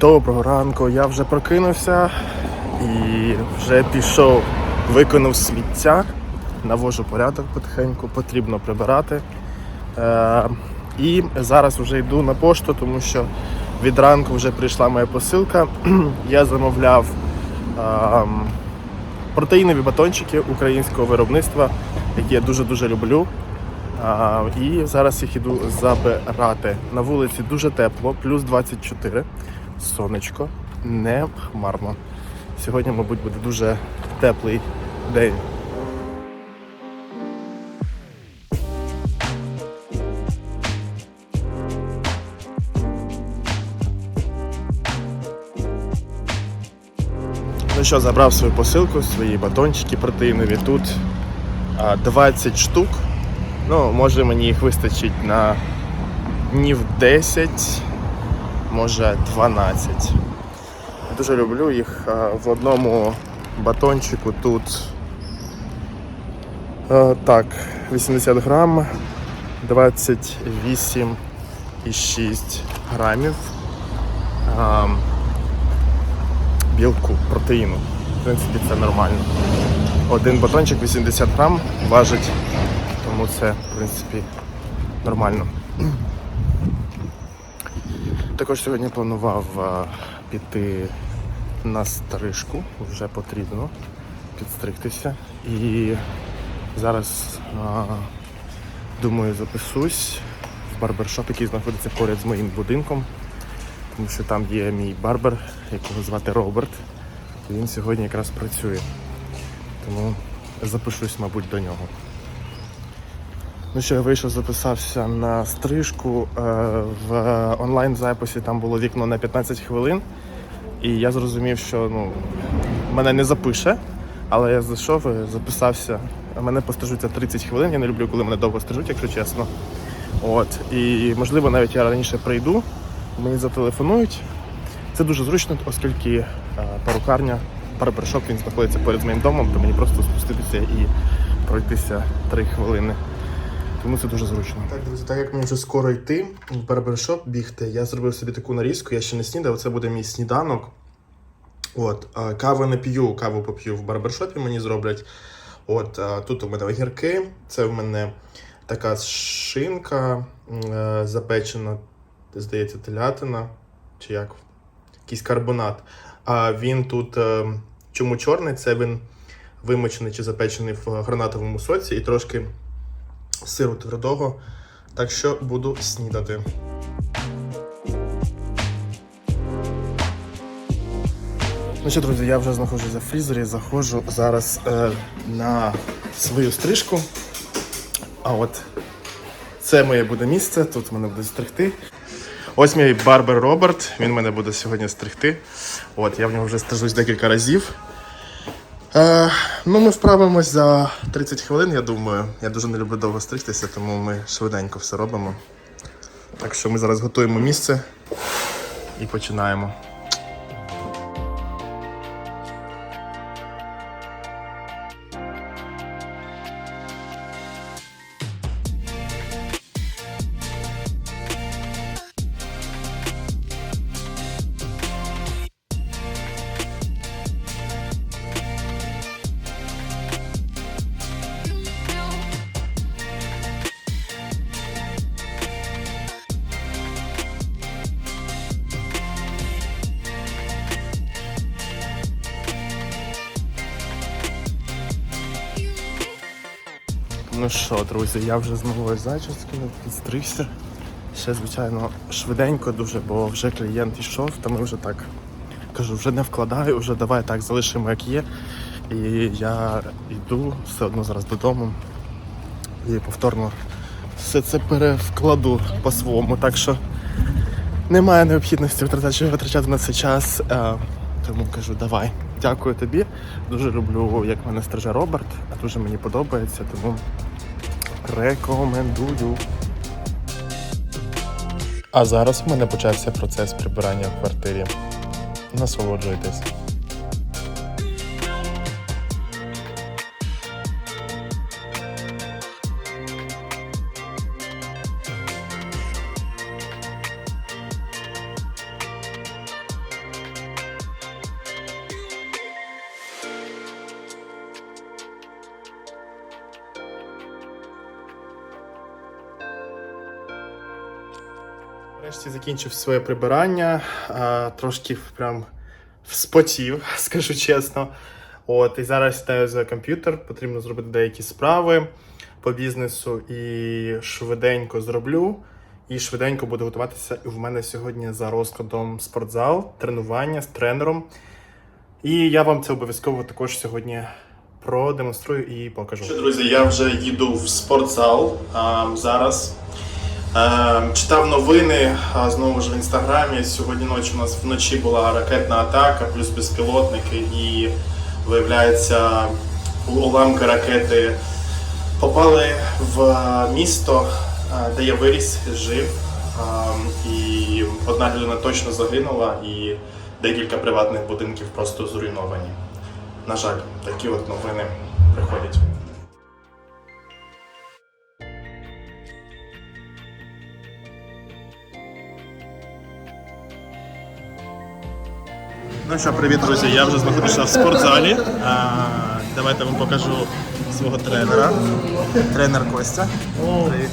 Доброго ранку, я вже прокинувся і вже пішов, виконав сміття, навожу порядок потихеньку, потрібно прибирати. Е, і зараз вже йду на пошту, тому що від ранку вже прийшла моя посилка. Я замовляв е, протеїнові батончики українського виробництва, які я дуже-дуже люблю. А, і зараз їх іду забирати. На вулиці дуже тепло, плюс 24, сонечко, не хмарно. Сьогодні, мабуть, буде дуже теплий день. Ну що, забрав свою посилку, свої батончики протеїнові. Тут 20 штук. Ну, може мені їх вистачить на днів 10, може 12. Дуже люблю їх. В одному батончику тут так, 80 грам, 28,6 грамів білку, протеїну. В принципі, це нормально. Один батончик 80 грам важить тому це, в принципі, нормально. Також сьогодні планував а, піти на стрижку, вже потрібно підстригтися. І зараз а, думаю запишусь в барбершоп, який знаходиться поряд з моїм будинком, тому що там є мій барбер, якого звати Роберт. Він сьогодні якраз працює. Тому запишусь, мабуть, до нього. Ну що, я вийшов, записався на стрижку. Е, В онлайн-записі там було вікно на 15 хвилин. І я зрозумів, що ну, мене не запише, але я зайшов, і записався. Мене пострижуться 30 хвилин. Я не люблю, коли мене довго стрижуть, якщо чесно. От. І можливо навіть я раніше прийду, мені зателефонують. Це дуже зручно, оскільки е, перукарня, барбершоп, він знаходиться поряд з моїм домом, то мені просто спуститися і пройтися 3 хвилини. Тому це дуже зручно. Так, друзі, так як мені вже скоро йти в барбершоп бігти, я зробив собі таку нарізку, я ще не снідав, це буде мій сніданок. От, каву не п'ю, каву поп'ю в барбершопі, мені зроблять. От, тут у мене огірки, це в мене така шинка е, запечена, здається, телятина, чи як, якийсь карбонат. А він тут, е, чому чорний? Це він вимочений чи запечений в гранатовому соці і трошки сиру твердого. Так що буду снідати. Ну що, друзі, я вже знаходжуся в фрізері, заходжу зараз е, на свою стрижку. А от це моє буде місце, тут мене буде стригти. Ось мій барбер Роберт, він мене буде сьогодні стригти. От, я в нього вже стрижусь декілька разів. Е, ну, ми справимось за 30 хвилин, я думаю. Я дуже не люблю довго стригтися, тому ми швиденько все робимо. Так що ми зараз готуємо місце і починаємо. Ну що, друзі, я вже з новою зачіскою підстригся. Ще, звичайно, швиденько дуже, бо вже клієнт йшов, та ми вже так кажу, вже не вкладаю, вже давай так залишимо як є. І я йду все одно зараз додому і повторно все це перевкладу по-своєму. Так що немає необхідності витрачати, на це час. Е, Тому кажу, давай. Дякую тобі. Дуже люблю, як мене стриже Роберт, а дуже мені подобається, тому рекомендую. А зараз в мене почався процес прибирання в квартирі. Насолоджуйтесь. Нарешті закінчив своє прибирання, трошки прям вспотів, скажу чесно. От, і зараз стаю за комп'ютер, потрібно зробити деякі справи по бізнесу і швиденько зроблю. І швиденько буду готуватися. І в мене сьогодні за розкладом спортзал, тренування з тренером. І я вам це обов'язково також сьогодні продемонструю і покажу. Друзі, я вже їду в спортзал а, зараз. Е, читав новини знову ж в інстаграмі. Сьогодні ночі у нас вночі була ракетна атака, плюс безпілотники, і виявляється, уламки ракети попали в місто, е, де я виріс, жив. Е, І одна людина точно загинула, і декілька приватних будинків просто зруйновані. На жаль, такі от новини приходять. Ну що, привіт, друзі. Я вже знаходжуся в спортзалі. А, давайте вам покажу свого тренера. Тренер Костя. Привіт.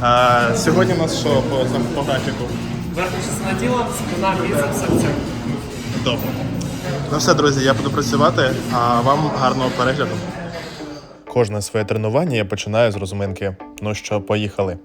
А, сьогодні у нас що по, по графіку? Верхня частина тіла, спина, біцепс, серця. Добре. Ну все, друзі, я буду працювати, а вам гарного перегляду. Кожне своє тренування я починаю з розминки. Ну що, поїхали.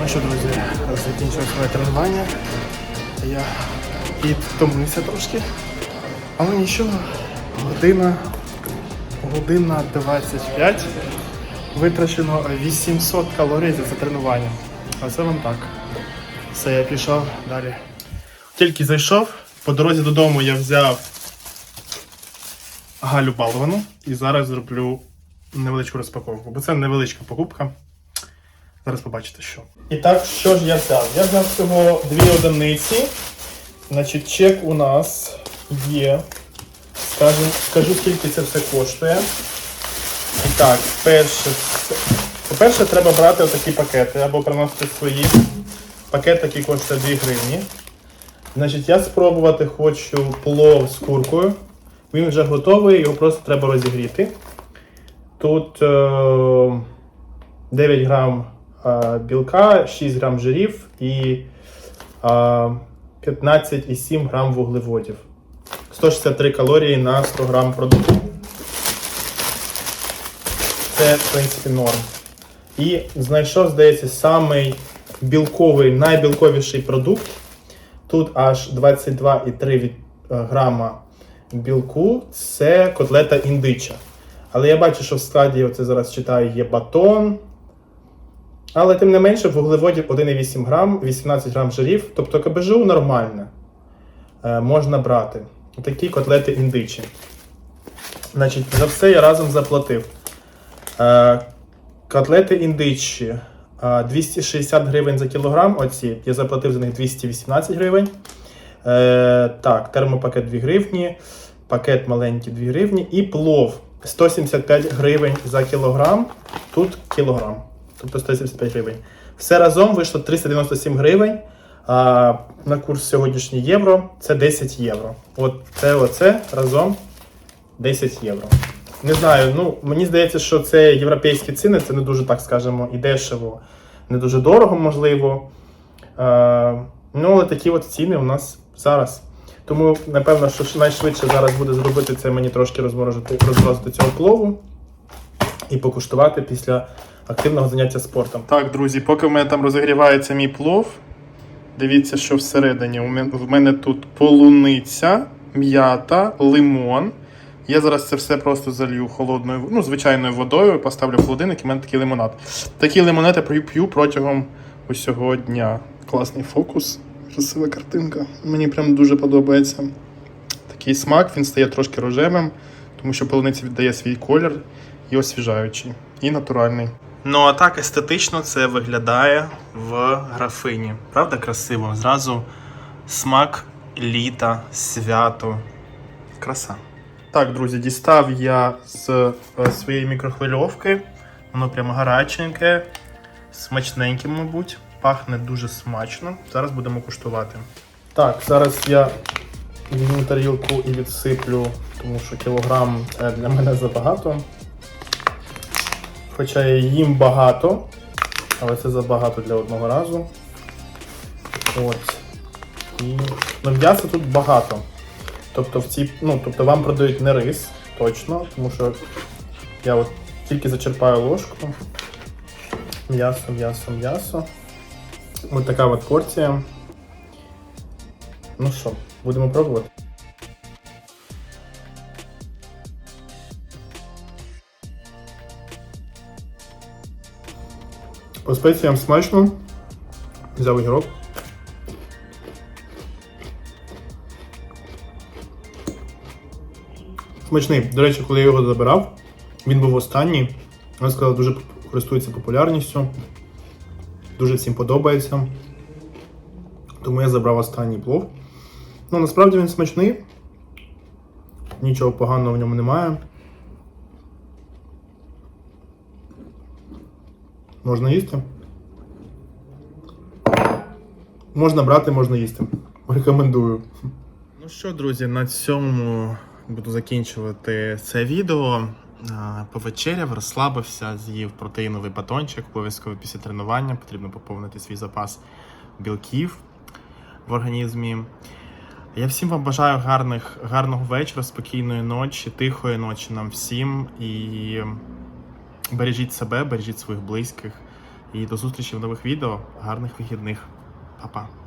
Ну що, друзі, закінчив своє тренування. Я підтомився трошки. Але нічого, година, година 25. Витрачено 800 калорій за тренування. А це вам так. Все, я пішов далі. Тільки зайшов, по дорозі додому я взяв Галю Баловану і зараз зроблю невеличку розпаковку, бо це невеличка покупка. Зараз побачите, що. І так, що ж я взяв? Я взяв всього дві одиниці. Значить, чек у нас є. Скажу, скажу скільки це все коштує. І так, перше, по-перше, треба брати отакі пакети або приносити свої. Пакет такий коштує 2 гривні. Значить, я спробувати хочу плов з куркою. Він вже готовий, його просто треба розігріти. Тут е, 9 грам білка, 6 грам жирів і е, 15,7 грам вуглеводів. 163 калорії на 100 грам продукту. Це, в принципі, норм. І знайшов, здається, самий білковий, найбілковіший продукт. Тут аж 22,3 е, грама білку. Це котлета індича. Але я бачу, що в складі, оце зараз читаю, є батон. Але тим не менше, вуглеводів 1,8 грам, 18 грам жирів. Тобто КБЖУ нормальне. Е, можна брати. такі котлети індичі. Значить, за все я разом заплатив. Е, котлети індичі е, 260 гривень за кілограм. Оці я заплатив за них 218 гривень. Е, так, термопакет 2 гривні, пакет маленький 2 гривні і плов 175 гривень за кілограм. Тут кілограм. Тобто 175 гривень. Все разом вийшло 397 гривень. А на курс сьогоднішній євро це 10 євро. От це оце разом 10 євро. Не знаю, ну мені здається, що це європейські ціни, це не дуже так скажемо і дешево, не дуже дорого, можливо. Е, ну, але такі от ціни у нас зараз. Тому, напевно, що найшвидше зараз буде зробити це мені трошки розморозити, розморозити цього плову і покуштувати після активного заняття спортом. Так, друзі, поки в мене там розігрівається мій плов, дивіться, що всередині. У мене тут полуниця, м'ята, лимон. Я зараз це все просто залью холодною, ну, звичайною водою, поставлю в холодильник і в мене такий лимонад. Такі п'ю- п'ю протягом усього дня. Класний фокус, красива картинка. Мені прям дуже подобається. Такий смак, він стає трошки рожевим, тому що полуниця віддає свій колір і освіжаючий, і натуральний. Ну а так естетично це виглядає в графині. Правда, красиво? Зразу смак літа, свято. Краса. Так, друзі, дістав я з е, своєї мікрохвильовки. Воно прямо гаряченьке, смачненьке, мабуть. Пахне дуже смачно. Зараз будемо куштувати. Так, зараз я візьму тарілку і відсиплю, тому що кілограм це для мене забагато. Хоча я їм багато, але це забагато для одного разу. От. І ну, м'яса тут багато. Тобто, в цій, ну, тобто вам продають не рис, точно, тому що я от тільки зачерпаю ложку. М'ясо, м'ясо, м'ясо. Ось така от порція. Ну що, будемо пробувати. По спеціям смачно. Взяв огірок. Смачний. До речі, коли я його забирав, він був останній. Я сказав, дуже користується популярністю. Дуже всім подобається. Тому я забрав останній плов. Ну, насправді він смачний. Нічого поганого в ньому немає. Можна їсти. Можна брати, можна їсти. Рекомендую. Ну що, друзі, на цьому буду закінчувати це відео. Повечеряв, розслабився, з'їв протеїновий батончик. Обов'язково після тренування потрібно поповнити свій запас білків в організмі. Я всім вам бажаю гарних, гарного вечора, спокійної ночі, тихої ночі нам всім. І бережіть себе, бережіть своїх близьких. І до зустрічі в нових відео. Гарних вихідних. Па-па.